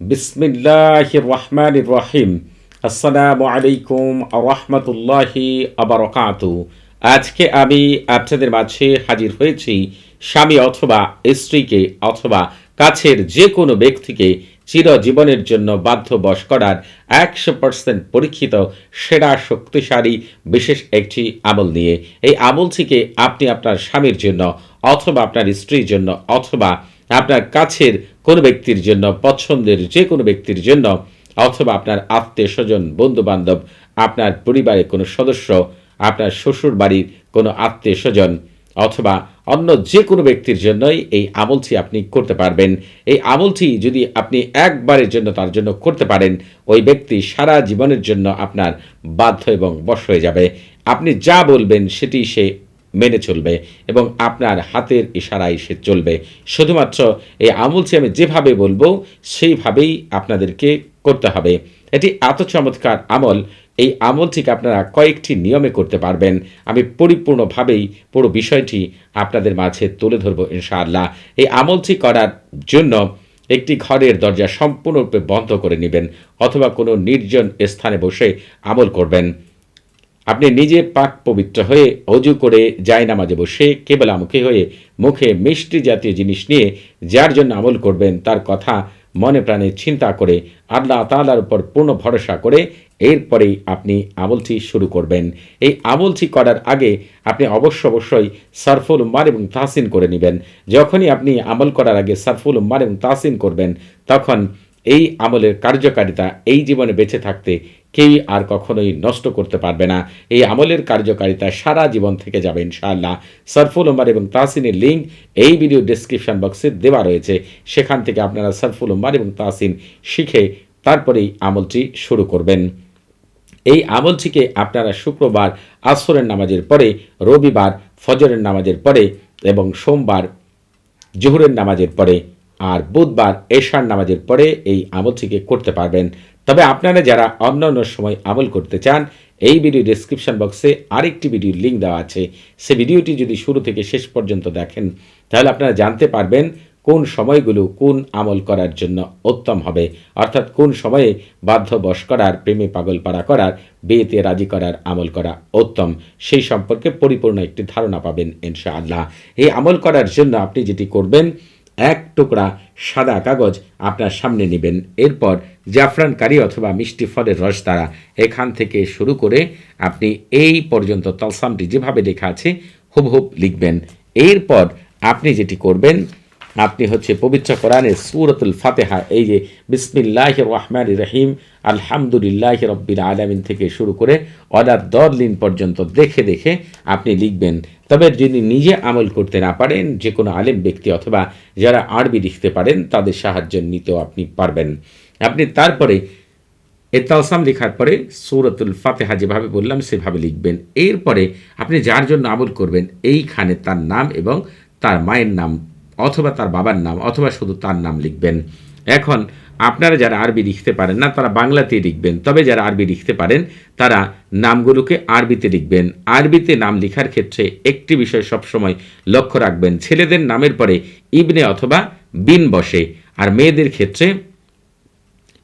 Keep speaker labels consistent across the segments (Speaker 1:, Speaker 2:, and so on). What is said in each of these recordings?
Speaker 1: বিসমিল্লাহ রহমান রহিম। আসসালামু আলাইকুম রহমতুল্লাহি আবরকাতু। আজকে আমি আপনাদের মাঝে হাজির হয়েছি স্বামী অথবা স্ত্রীকে অথবা কাছের যে কোনো ব্যক্তিকে চিরজীবনের জন্য বাধ্য বশ করার একশো পার্সেন্ট পরীক্ষিত, সেরা, শক্তিশালী, বিশেষ একটি আমল নিয়ে। এই আমলটিকে আপনি আপনার স্বামীর জন্য অথবা আপনার স্ত্রীর জন্য অথবা আপনার কাছের কোনো ব্যক্তির জন্য, পছন্দের যে কোনো ব্যক্তির জন্য, অথবা আপনার আত্মীয় স্বজন বন্ধু বান্ধব আপনার পরিবারের কোনো সদস্য, আপনার শ্বশুর বাড়ির কোনো আত্মীয় স্বজন অথবা অন্য যে কোনো ব্যক্তির জন্যই এই আমলটি আপনি করতে পারবেন। এই আমলটি যদি আপনি একবারের জন্য তার জন্য করতে পারেন, ওই ব্যক্তি সারা জীবনের জন্য আপনার বাধ্য এবং বশ হয়ে যাবে। আপনি যা বলবেন সেটি সে মেনে চলবে এবং আপনার হাতের ইশারায় সে চলবে। শুধুমাত্র এই আমলটি আমি যেভাবে বলব, সেইভাবেই আপনাদেরকে করতে হবে। এটি এত চমৎকার আমল। এই আমলটিকে আপনারা কয়েকটি নিয়মে করতে পারবেন। আমি পরিপূর্ণভাবেই পুরো বিষয়টি আপনাদের মাঝে তুলে ধরবো ইনশাআল্লাহ। এই আমলটি করার জন্য একটি ঘরের দরজা সম্পূর্ণরূপে বন্ধ করে নেবেন অথবা কোনো নির্জন স্থানে বসে আমল করবেন। আপনি নিজে পাক পবিত্র হয়ে অজু করে নামাজে বসে কেবলামুখী হয়ে মুখে মিষ্টি জাতীয় জিনিস নিয়ে যার জন্য আমল করবেন তার কথা মনে প্রাণে চিন্তা করে আল্লাহ তালার উপর পূর্ণ ভরসা করে এরপরেই আপনি আমলটি শুরু করবেন। এই আমলটি করার আগে আপনি অবশ্য অবশ্যই সারফুল উম্মার এবং তাহসিন করে নেবেন। যখনই আপনি আমল করার আগে সারফুল উম্মার এবং তাহসিন করবেন, তখন এই আমলের কার্যকারিতা এই জীবনে বেঁচে থাকতে কেউই আর কখনোই নষ্ট করতে পারবে না। এই আমলের কার্যকারিতা সারা জীবন থেকে যাবে ইনশাআল্লাহ। সরফুল উম্মার এবং তাহসিনের লিঙ্ক এই ভিডিও ডিসক্রিপশন বক্সে দেওয়া রয়েছে। সেখান থেকে আপনারা সরফুল উম্মার এবং তাহসিন শিখে তারপরেই আমলটি শুরু করবেন। এই আমলটিকে আপনারা শুক্রবার আসরের নামাজের পরে, রবিবার ফজরের নামাজের পরে এবং সোমবার জোহরের নামাজের পরে আর বুধবার এশার নামাজের পরে এই আমলটিকে করতে পারবেন। তবে আপনারা যারা অন্য অন্য সময় আমল করতে চান, এই ভিডিও ডিসক্রিপশন বক্সে আরেকটি ভিডিওর লিঙ্ক দেওয়া আছে। সে ভিডিওটি যদি শুরু থেকে শেষ পর্যন্ত দেখেন, তাহলে আপনারা জানতে পারবেন কোন সময়গুলো কোন আমল করার জন্য উত্তম হবে। অর্থাৎ কোন সময়ে বাধ্য বশ করার, প্রেমে পাগল পাড়া করার, বিয়েতে রাজি করার আমল করা উত্তম। সেই সম্পর্কে পরিপূর্ণ একটি ধারণা পাবেন ইনশাআল্লাহ। এই আমল করার জন্য আপনি যেটি করবেন এক টুকরা সাদা কাগজ আপনার সামনে নেবেন। এরপর জাফরান কারি অথবা মিষ্টি ফলের রস দ্বারা এখান থেকে শুরু করে আপনি এই পর্যন্ত তলসামটি যেভাবে লেখা আছে, হুবহুব লিখবেন। এরপর আপনি যেটি করবেন আপনি হচ্ছে পবিত্র কোরআনের সুরতুল ফাতেহা, এই যে বিসমিল্লাহ রহমান রহিম, আলহামদুলিল্লাহ রব্বিল আলমিন থেকে শুরু করে অর্ডার দরলিন পর্যন্ত দেখে দেখে আপনি লিখবেন। তবে যিনি নিজে আমল করতে না পারেন যে কোনো আলেম ব্যক্তি অথবা যারা আরবি লিখতে পারেন, তাদের সাহায্য নিতেও আপনি পারবেন। আপনি তারপরে এ তালসাম লেখার পরে সৌরতুল ফাতেহা যেভাবে বললাম, সেভাবে লিখবেন। এরপরে আপনি যার জন্য আমল করবেন, এইখানে তার নাম এবং তার মায়ের নাম অথবা তার বাবার নাম, অথবা শুধু তার নাম লিখবেন। এখন আপনারা যারা আরবি লিখতে পারেন না, তারা বাংলাতেই লিখবেন। তবে যারা আরবি লিখতে পারেন, তারা নামগুলোকে আরবিতে লিখবেন। আরবিতে নাম লেখার ক্ষেত্রে একটি বিষয় সবসময় লক্ষ্য রাখবেন। ছেলেদের নামের পরে ইবনে অথবা বিন বসে। আর মেয়েদের ক্ষেত্রে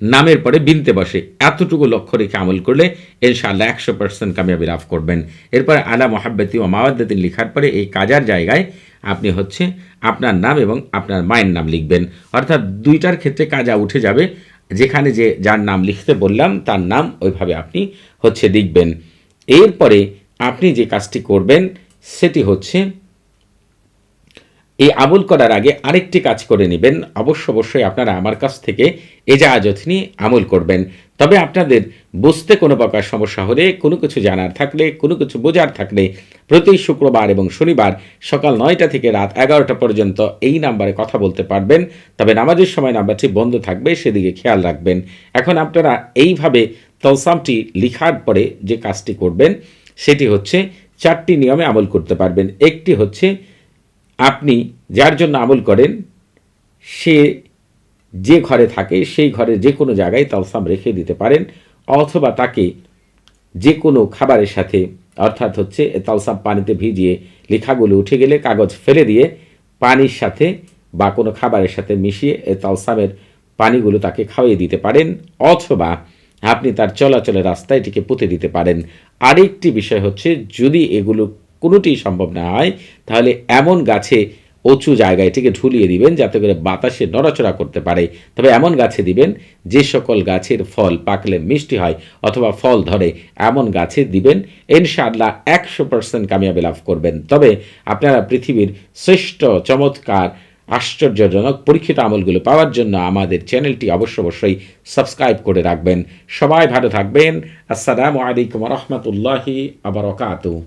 Speaker 1: নামের পরে বিনতে বসে। এতটুকু লক্ষ্য রেখে আমল করলে ইনশাআল্লাহ একশো পার্সেন্ট কামিয়াবি লাভ করবেন। এরপরে আলা মোহাব্বতী ও মাওয়াদ্দিন লেখার পরে এই কাজার জায়গায় আপনি হচ্ছে আপনার নাম এবং আপনার মায়ের নাম লিখবেন। অর্থাৎ দুইটার ক্ষেত্রে কাজা উঠে যাবে। যেখানে যে যার নাম লিখতে বললাম, তার নাম ওইভাবে আপনি হচ্ছে লিখবেন। এরপরে আপনি যে কাজটি করবেন, সেটি হচ্ছে এই আমল করার আগে আরেকটি কাজ করে নেবেন। অবশ্য অবশ্যই আপনারা আমার কাছ থেকে এজাজত নিয়ে আমল করবেন। তবে আপনাদের বুঝতে কোনো প্রকার সমস্যা হলে, কোনো কিছু জানার থাকলে, কোনো কিছু বোঝার থাকলে প্রতি শুক্রবার এবং শনিবার সকাল নয়টা থেকে রাত এগারোটা পর্যন্ত এই নাম্বারে কথা বলতে পারবেন। তবে নামাজের সময় নাম্বারটি বন্ধ থাকবে, সেদিকে খেয়াল রাখবেন। এখন আপনারা এইভাবে তলসামটি লিখার পরে যে কাজটি করবেন, সেটি হচ্ছে চারটি নিয়মে আমল করতে পারবেন। একটি হচ্ছে আপনি যার জন্য আমল করেন, সে যে ঘরে থাকে, সেই ঘরে যে কোনো জায়গায় তালসাম রেখে দিতে পারেন, অথবা তাকে যে কোনো খাবারের সাথে, অর্থাৎ হচ্ছে তালসাম পানিতে ভিজিয়ে লেখাগুলো উঠে গেলে কাগজ ফেলে দিয়ে পানির সাথে বা কোনো খাবারের সাথে মিশিয়ে এ তালসামের পানিগুলো তাকে খাওয়িয়ে দিতে পারেন, অথবা আপনি তার চলাচলের রাস্তায় এটিকে পুঁতে দিতে পারেন। আরেকটি বিষয় হচ্ছে, যদি এগুলো কোনোটি সম্ভব না হয় তাহলে এমন গাছে উঁচু জায়গায় এটিকে ঝুলিয়ে দিবেন যাতে করে বাতাসে নড়াচড়া করতে পারে। তবে এমন গাছে দিবেন, যে সকল গাছের ফল পাকলে মিষ্টি হয় অথবা ফল ধরে, এমন গাছে দিবেন, ইনশাআল্লাহ একশো পার্সেন্ট কামিয়াবি লাভ করবেন। তবে আপনারা পৃথিবীর শ্রেষ্ঠ, চমৎকার, আশ্চর্যজনক, পরীক্ষিত আমলগুলো পাওয়ার জন্য আমাদের চ্যানেলটি অবশ্য অবশ্যই সাবস্ক্রাইব করে রাখবেন। সবাই ভালো থাকবেন। আসসালামু আলাইকুম রহমতুল্লাহি আবরকাতু